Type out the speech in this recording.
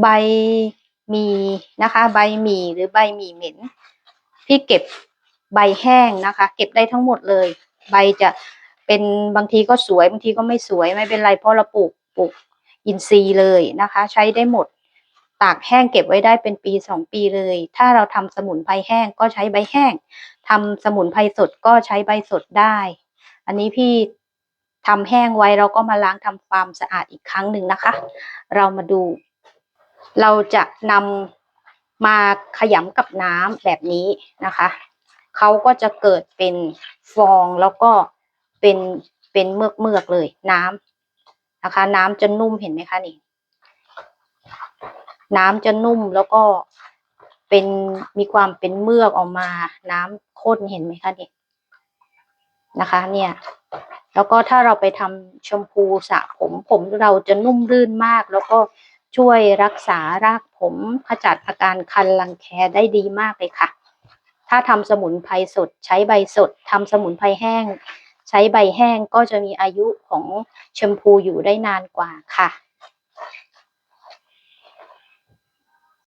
ใบหมีนะคะ ใบหมีหรือใบหมีเหม็นพี่เก็บใบแห้งนะคะ เก็บได้ทั้งหมดเลย ใบจะเป็นบางทีก็สวยบางทีก็ไม่สวยไม่เป็นไรเพราะเราปลูกปลูกอินทรีย์เลยนะคะ ใช้ได้หมดตากแห้งเก็บไว้ได้เป็นปีสองปีเลย ถ้าเราทำสมุนไพรแห้งก็ใช้ใบแห้งทำสมุนไพรสดก็ใช้ใบสดได้ อันนี้พี่ทำแห้งไว้เราก็มาล้างทำความสะอาดอีกครั้งหนึ่งนะคะ เรามาดู เราจะนำมาขยำกับน้ำแบบนี้นะคะเขาก็จะเกิดเป็นฟองแล้วก็เป็นเป็นเมือกเมือกเลยน้ำนะคะ น้ำจะนุ่มเห็นไหมคะนี่ น้ำจะนุ่มแล้วก็เป็นมีความเป็นเมือกออกมา น้ำข้นเห็นไหมคะนี่นะคะ เนี่ย แล้วก็ถ้าเราไปทำชมพูสระผมผมเราจะนุ่มรื่นมากแล้วก็ ช่วยรักษารากผมขจัดอาการคันรังแคได้ดีมากเลยค่ะ ถ้าทำสมุนไพรสดใช้ใบสดทำสมุนไพรแห้ง ใช้ใบแห้งก็จะมีอายุของแชมพูอยู่ได้นานกว่าค่ะ